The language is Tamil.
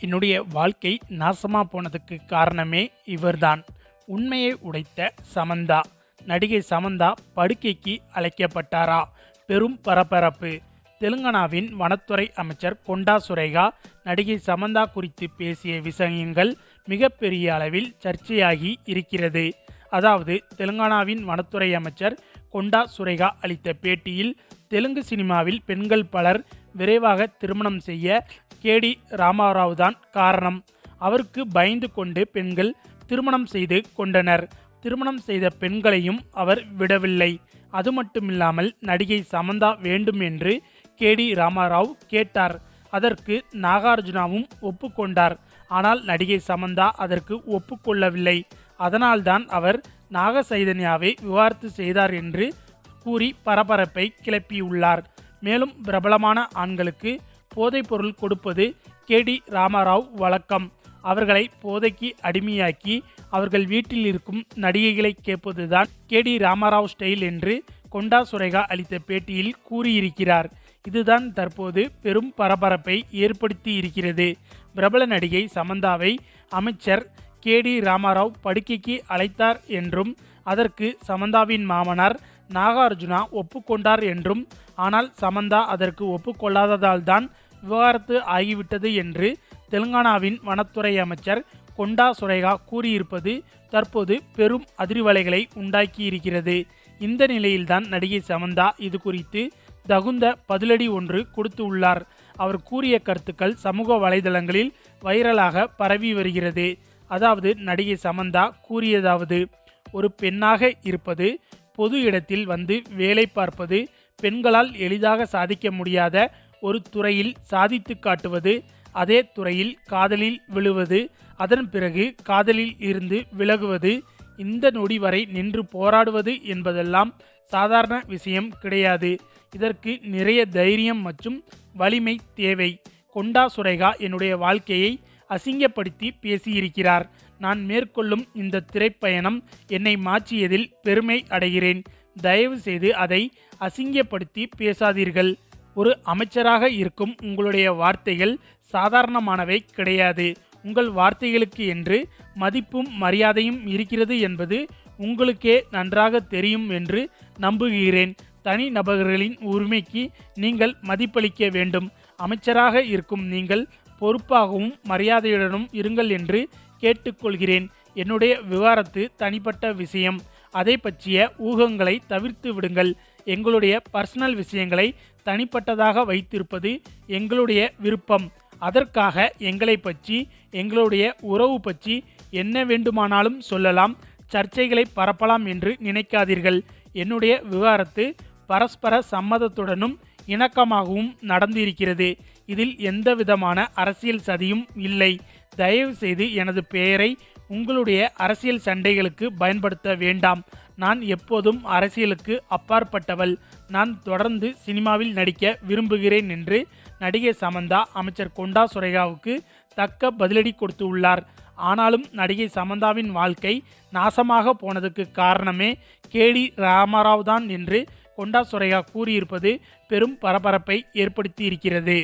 என்னுடைய வாழ்க்கை நாசமாக போனதுக்கு காரணமே இவர்தான். உண்மையை உடைத்த சமந்தா. நடிகை சமந்தா படுக்கைக்கு அழைக்கப்பட்டாரா? பெரும் பரபரப்பு. தெலுங்கானாவின் வனத்துறை அமைச்சர் கொண்டா சுரேகா நடிகை சமந்தா குறித்து பேசிய விஷயங்கள் மிகப்பெரிய அளவில் சர்ச்சையாகி இருக்கிறது. அதாவது தெலுங்கானாவின் வனத்துறை அமைச்சர் கொண்டா சுரேகா அளித்த பேட்டியில் தெலுங்கு சினிமாவில் பெண்கள் பலர் விரைவாக திருமணம் செய்ய கேடி ராமாராவ் தான் காரணம். அவருக்கு பயந்து கொண்டு பெண்கள் திருமணம் செய்து கொண்டனர். திருமணம் செய்த பெண்களையும் அவர் விடவில்லை. அது மட்டுமில்லாமல் நடிகை சமந்தா வேண்டும் என்று கேடி ராமாராவ் கேட்டார். அதற்கு நாகார்ஜுனாவும் ஒப்புக்கொண்டார். ஆனால் நடிகை சமந்தா அதற்கு ஒப்புக்கொள்ளவில்லை. அதனால்தான் அவர் நாக சைதன்யாவை விவாகரத்து செய்தார் என்று கூறி பரபரப்பை கிளப்பியுள்ளார். மேலும் பிரபலமான ஆண்களுக்கு போதைப்பொருள் கொடுப்பது கேடி ராமராவ் வழக்கம். அவர்களை போதைக்கு அடிமையாக்கி அவர்கள் வீட்டில் இருக்கும் நடிகைகளை கேட்பதுதான் கே டி ராமராவ் ஸ்டைல் என்று கொண்டா சுரேகா அளித்த பேட்டியில் கூறியிருக்கிறார். இதுதான் தற்போது பெரும் பரபரப்பை ஏற்படுத்தி இருக்கிறது. பிரபல நடிகை சமந்தாவை அமைச்சர் கே டி ராமராவ் படுக்கைக்கு அழைத்தார் என்றும் அதற்கு சமந்தாவின் மாமனார் நாகார்ஜுனா ஒப்புக்கொண்டார் என்றும் ஆனால் சமந்தா அதற்கு ஒப்புக்கொள்ளாததால் தான் விவகாரத்து ஆகிவிட்டது என்று தெலுங்கானாவின் வனத்துறை அமைச்சர் கொண்டா சுரேகா கூறியிருப்பது தற்போது பெரும் அதிர்வலைகளை உண்டாக்கியிருக்கிறது. இந்த நிலையில்தான் நடிகை சமந்தா இது குறித்து தகுந்த பதிலடி ஒன்று கொடுத்து உள்ளார். அவர் கூறிய கருத்துக்கள் சமூக வலைதளங்களில் வைரலாக பரவி வருகிறது. அதாவது நடிகை சமந்தா கூறியதாவது ஒரு பெண்ணாக இருப்பது பொது இடத்தில் வந்து வேலை பார்ப்பது பெண்களால் எளிதாக சாதிக்க முடியாத ஒரு துறையில் சாதித்து காட்டுவது அதே துறையில் காதலில் விழுவது அதன் பிறகு காதலில் இருந்து விலகுவது இந்த நொடி வரை நின்று போராடுவது என்பதெல்லாம் சாதாரண விஷயம் கிடையாது. இதற்கு நிறைய தைரியம் மற்றும் வலிமை தேவை. கொண்டா சுரேகா என்னுடைய வாழ்க்கையை அசிங்கப்படுத்தி பேசியிருக்கிறார். நான் மேற்கொள்ளும் இந்த திரைப்பயணம் என்னை மாற்றியதில் பெருமை அடைகிறேன். தயவு செய்து அதை அசிங்கப்படுத்தி பேசாதீர்கள். ஒரு அமைச்சராக இருக்கும் உங்களுடைய வார்த்தைகள் சாதாரணமானவை கிடையாது. உங்கள் வார்த்தைகளுக்கு என்று மதிப்பும் மரியாதையும் இருக்கிறது என்பது உங்களுக்கே நன்றாக தெரியும் என்று நம்புகிறேன். தனி நபர்களின் உரிமைக்கு நீங்கள் மதிப்பளிக்க வேண்டும். அமைச்சராக இருக்கும் நீங்கள் பொறுப்பாகவும் மரியாதையுடனும் இருங்கள் என்று கேட்டுக்கொள்கிறேன். என்னுடைய விவாரத்து தனிப்பட்ட விஷயம். அதை பற்றிய ஊகங்களை தவிர்த்து விடுங்கள். எங்களுடைய பர்சனல் விஷயங்களை தனிப்பட்டதாக வைத்திருப்பது எங்களுடைய விருப்பம். அதற்காக எங்களை பற்றி எங்களுடைய உறவு பற்றி என்ன வேண்டுமானாலும் சொல்லலாம். சர்ச்சைகளை பரப்பலாம் என்று நினைக்காதீர்கள். என்னுடைய விவகாரத்து பரஸ்பர சம்மதத்துடனும் இணக்கமாகவும் நடந்திருக்கிறது. இதில் எந்த விதமான அரசியல் சதியும் இல்லை. தயவு செய்து எனது பெயரை உங்களுடைய அரசியல் சண்டைகளுக்கு பயன்படுத்த வேண்டாம். நான் எப்போதும் அரசியலுக்கு அப்பாற்பட்டவள். நான் தொடர்ந்து சினிமாவில் நடிக்க விரும்புகிறேன் என்று நடிகை சமந்தா அமைச்சர் கொண்டா சுரேகாவுக்கு தக்க பதிலடி கொடுத்து உள்ளார். ஆனாலும் நடிகை சமந்தாவின் வாழ்க்கை நாசமாக போனதுக்கு காரணமே கேடி ராமராவ் தான் என்று கொண்டா சுரேகா கூறியிருப்பது பெரும் பரபரப்பை ஏற்படுத்தி இருக்கிறது